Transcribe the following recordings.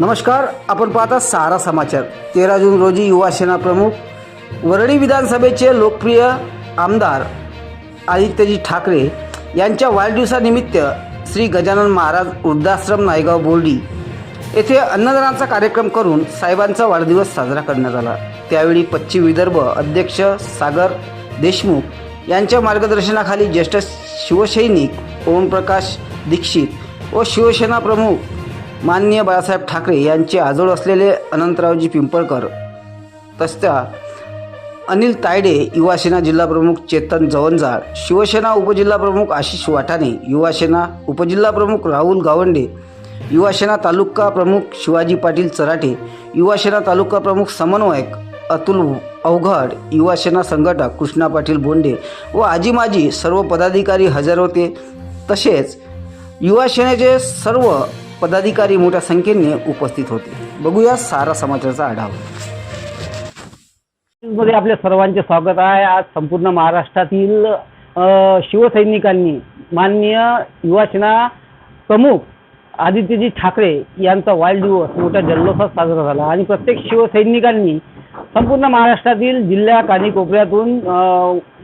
नमस्कार आपण पाहता सारा समाचार. तेरा जून रोजी युवा सेना प्रमुख वरळी विधानसभेचे लोकप्रिय आमदार आदित्यजी ठाकरे यांच्या वाढदिवसानिमित्त श्री गजानन महाराज वृद्धाश्रम नायगाव बोर्डी येथे अन्नदानाचा कार्यक्रम करून साहेबांचा वाढदिवस साजरा करण्यात आला. त्यावेळी पश्चिम विदर्भ अध्यक्ष सागर देशमुख यांच्या मार्गदर्शनाखाली ज्येष्ठ शिवसैनिक ओमप्रकाश दीक्षित व शिवसेना प्रमुख माननीय बाळासाहेब ठाकरे यांचे आजोळ असलेले अनंतरावजी पिंपळकर तसत्या अनिल तायडे युवासेना जिल्हाप्रमुख चेतन जवंजाळ शिवसेना उपजिल्हाप्रमुख आशिष वाटाणे युवासेना उपजिल्हाप्रमुख राहुल गावंडे युवासेना तालुका प्रमुख शिवाजी पाटील चराटे युवासेना तालुका प्रमुख समन्वयक अतुल अवघड युवासेना संघटक कृष्णा पाटील बोंडे व आजी माजी सर्व पदाधिकारी हजर होते. तसेच युवासेनेचे सर्व पदाधिकारी मोठ्या संख्येने उपस्थित होते. बघूया सारा समाचाराचा आढावा. मध्ये आपल्या सर्वांचे स्वागत आहे. आज संपूर्ण महाराष्ट्रातील शिवसैनिकांनी माननीय युवासेना प्रमुख आदित्यजी ठाकरे यांचा वाढदिवस मोठ्या जल्लोषात साजरा झाला आणि प्रत्येक शिवसैनिकांनी संपूर्ण महाराष्ट्रातील जिल्ह्या कानाकोपऱ्यातून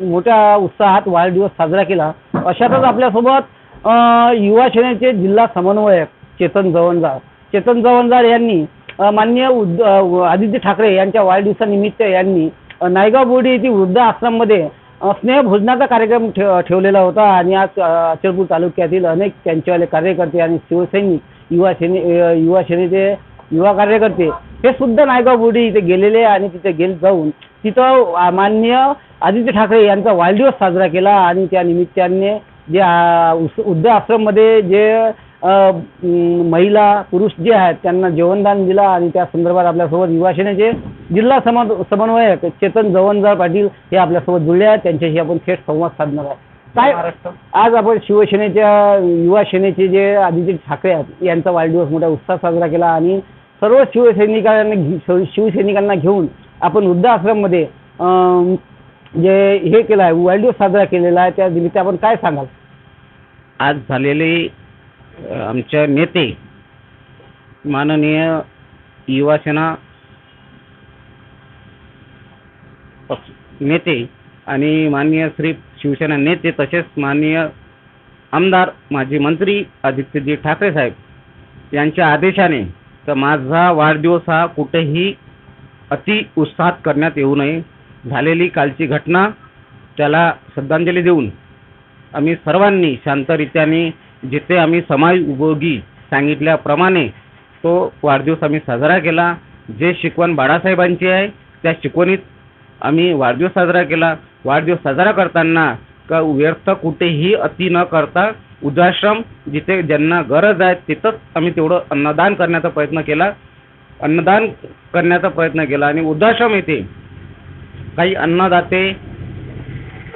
मोठ्या उत्साहात वाढदिवस साजरा केला. अशातच आपल्यासोबत अ, युवा सेनेचे जिल्हा समन्वयक चेतन जवंजाळ. चेतन जवंजाळ यांनी माननीय उद्ध आदित्य ठाकरे यांच्या वाढदिवसानिमित्त यांनी नायगाव बोर्डी येथील वृद्ध आश्रममध्ये स्नेहभोजनाचा कार्यक्रम ठेव ठेवलेला होता आणि आज अचलपूर तालुक्यातील अनेक त्यांच्यावाले कार्यकर्ते आणि शिवसैनिक युवा सेने युवा सेनेचे युवा कार्यकर्ते हे सुद्धा नायगाव बोर्डी इथे गेलेले आणि तिथे गेले जाऊन तिथं मान्य माननीय आदित्य ठाकरे यांचा वाढदिवस साजरा केला आणि त्या निमित्ताने जे अ, वृद्ध आश्रममध्ये जे महिला पुरुष जे आहेत त्यांना जेवणदान दिला आणि त्या संदर्भात आपल्यासोबत युवा सेनेचे जिल्हा सम समन्वयक चेतन जवनजाळ पाटील हे आपल्यासोबत जुळले आहेत. त्यांच्याशी आपण थेट संवाद साधणार आहे काय आज आपण शिवसेनेच्या युवा सेनेचे जे आदित्य ठाकरे आहेत यांचा वाढदिवस मोठ्या उत्साहात साजरा केला आणि सर्व शिवसैनिकांना शिवसैनिकांना घेऊन आपण वृद्धाश्रममध्ये जे हे केलं आहे वाढदिवस साजरा केलेला आहे त्या निमित्त आपण काय सांगाल? आज झालेले आमच्या नेते माननीय युवासेना पक्ष- नेते आणि माननीय श्री शिवसेना नेते तसेच माननीय आमदार माजी मंत्री आदित्यजी ठाकरे साहेब यांच्या आदेशाने तर माझा वाढदिवस हा कुठेही अति उत्साहात करण्यात येऊ नये. झालेली कालची घटना त्याला श्रद्धांजली देऊन आम्ही सर्वांनी शांतरित्याने जिथे आम्ही समाज उपयोगी सांगितल्याप्रमाणे तो वाढदिवस आम्ही साजरा केला. जे शिकवण बाळासाहेबांची आहे त्या शिकवणीत आम्ही वाढदिवस साजरा केला. वाढदिवस साजरा करताना का व्यर्थ कुठेही अति न करता वृद्धाश्रम जिथे ज्यांना गरज आहे तिथंच आम्ही तेवढं अन्नदान करण्याचा प्रयत्न केला. अन्नदान करण्याचा प्रयत्न केला. आणि वृद्धाश्रम येथे काही अन्नदाते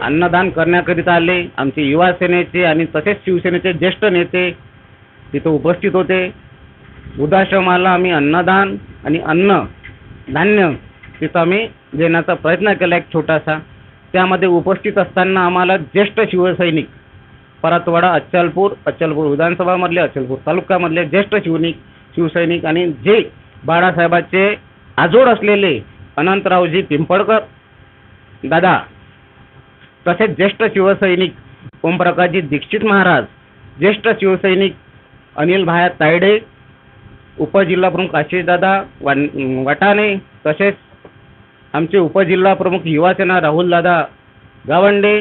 अन्नदान करण्याकरिता आले. आमचे युवा सेनेचे आणि तसेच शिवसेनेचे ज्येष्ठ नेते तिथं उपस्थित होते. वृद्धाश्रमाला आम्ही अन्नदान आणि अन्न धान्य तिथं आम्ही देण्याचा प्रयत्न केला एक छोटासा. त्यामध्ये उपस्थित असताना आम्हाला ज्येष्ठ शिवसैनिक परतवाडा अचलपूर अचलपूर विधानसभामधले अचलपूर तालुक्यामधले ज्येष्ठ शिवनिक शिवसैनिक आणि जे बाळासाहेबाचे आजोड असलेले अनंतरावजी पिंपळकर दादा तसेच ज्येष्ठ शिवसैनिक ओमप्रकाशजी दीक्षित महाराज ज्येष्ठ शिवसैनिक अनिल भाया तायडे उपजिल्हाप्रमुख आशिषदादा वान वाटाणे तसेच आमचे उपजिल्हाप्रमुख युवासेना राहुलदादा गावंडे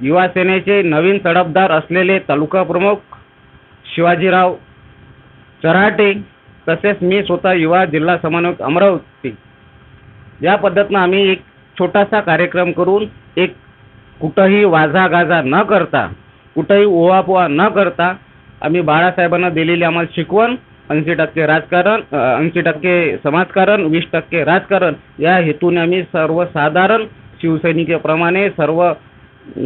युवासेनेचे नवीन तडफदार असलेले तालुका प्रमुख शिवाजीराव चराटे तसेच मी स्वतः युवा जिल्हा समन्वयक अमरावती. या पद्धतीनं आम्ही एक छोटासा कार्यक्रम करून एक कुठंही वाजा गाजा न करता कुठंही ओवापोवा न करता आम्ही बाळासाहेबांना दिलेली आम्हाला शिकवण ऐंशी टक्के राजकारण ऐंशी टक्के समाजकारण वीस टक्के राजकारण या हेतूने आम्ही सर्वसाधारण शिवसैनिकेप्रमाणे सर्व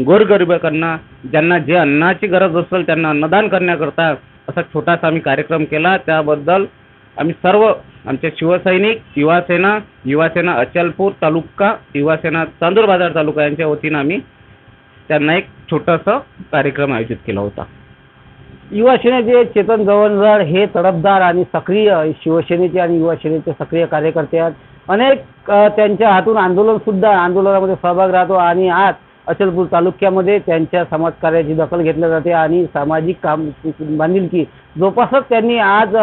गोरगरिबांना ज्यांना जे अन्नाची गरज असेल त्यांना अन्नदान करण्याकरता असा छोटासा आम्ही कार्यक्रम केला. त्याबद्दल आम्ही सर्व आमचे शिवसैनिक युवासेना युवासेना अचलपूर तालुका युवासेना चांदूर बाजार तालुका यांच्या वतीनं आम्ही त्यांना एक छोटासा कार्यक्रम आयोजित केला होता. युवा सेनेचे चेतन जवळजळ हे तडफदार आणि सक्रिय शिवसेनेचे आणि युवा सेनेचे सक्रिय कार्यकर्ते आहेत. अनेक त्यांच्या हातून आंदोलन सुद्धा आंदोलनामध्ये सहभाग राहतो आणि आज अचलपूर तालुक्यामध्ये त्यांच्या समाजकार्याची दखल घेतली जाते आणि सामाजिक काम बांधिलकी जोपासत त्यांनी आज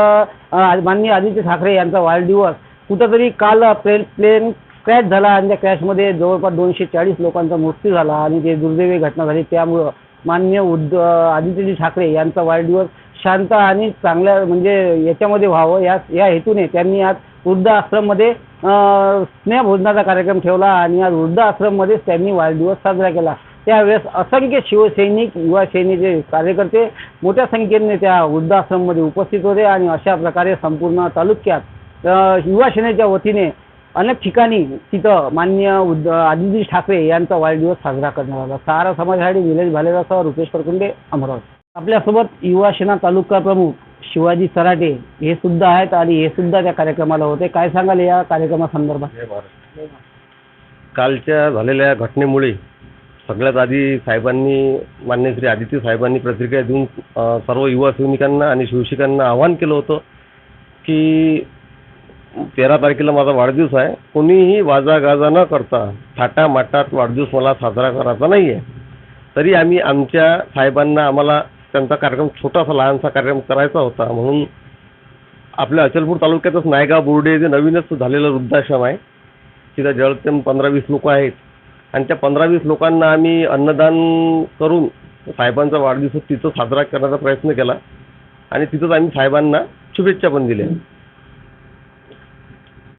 माननीय आदित्य ठाकरे यांचा वाढदिवस. कुठंतरी काल प्लेन प्लेन क्रॅश झाला आणि त्या क्रॅशमध्ये जवळपास दोनशे चाळीस लोकांचा मृत्यू झाला आणि ते दुर्दैवी घटना झाली त्यामुळं मान्य उद्ध आदित्यजी ठाकरे यांचा वाढदिवस शांत आणि चांगल्या म्हणजे याच्यामध्ये व्हावं या या हेतूने त्यांनी आज वृद्ध आश्रममध्ये स्नेहभोजनाचा कार्यक्रम ठेवला आणि आज वृद्ध आश्रममध्येच त्यांनी वाढदिवस साजरा केला. त्यावेळेस असंख्य शिवसैनिक युवा सेनेचे कार्यकर्ते मोठ्या संख्येने त्या वृद्ध आश्रममध्ये उपस्थित होते आणि अशा प्रकारे संपूर्ण तालुक्यात युवा सेनेच्या वतीने अनेक ठिकाणी तिथं मान्य उद्ध आदित्य ठाकरे यांचा वाढदिवस साजरा करण्यात आला. सहारा समाजासाठी निलेश भालेरासह रुपेश परकुंडे अमरावती. आपल्यासोबत युवा सेना तालुका प्रमुख शिवाजी सराटे हे सुद्धा आहेत आणि हे सुद्धा त्या कार्यक्रमाला होते. काय सांगाल या कार्यक्रमासंदर्भात? कालच्या झालेल्या घटनेमुळे सगळ्यात आधी साहेबांनी मान्य श्री आदित्य साहेबांनी प्रतिक्रिया देऊन सर्व युवा सैनिकांना आणि शिवशिकांना आवाहन केलं होतं की तेरा तारखेला माझा वाढदिवस आहे. कोणीही वाजा गाजा न करता थाटामाटात वाढदिवस मला साजरा करायचा नाही आहे तरी आम्ही आमच्या साहेबांना आम्हाला त्यांचा कार्यक्रम छोटासा लहानसा कार्यक्रम करायचा होता. म्हणून आपल्या अचलपूर तालुक्यातच नायगाव बोर्डे जे नवीनच झालेलं वृद्धाश्रम आहे तिथं जवळजवळ पंधरा वीस लोक आहेत. आणि त्या पंधरा वीस लोकांना आम्ही अन्नदान करून साहेबांचा वाढदिवस तिथं साजरा करण्याचा प्रयत्न केला. आणि तिथंच आम्ही साहेबांना शुभेच्छा पण दिल्या.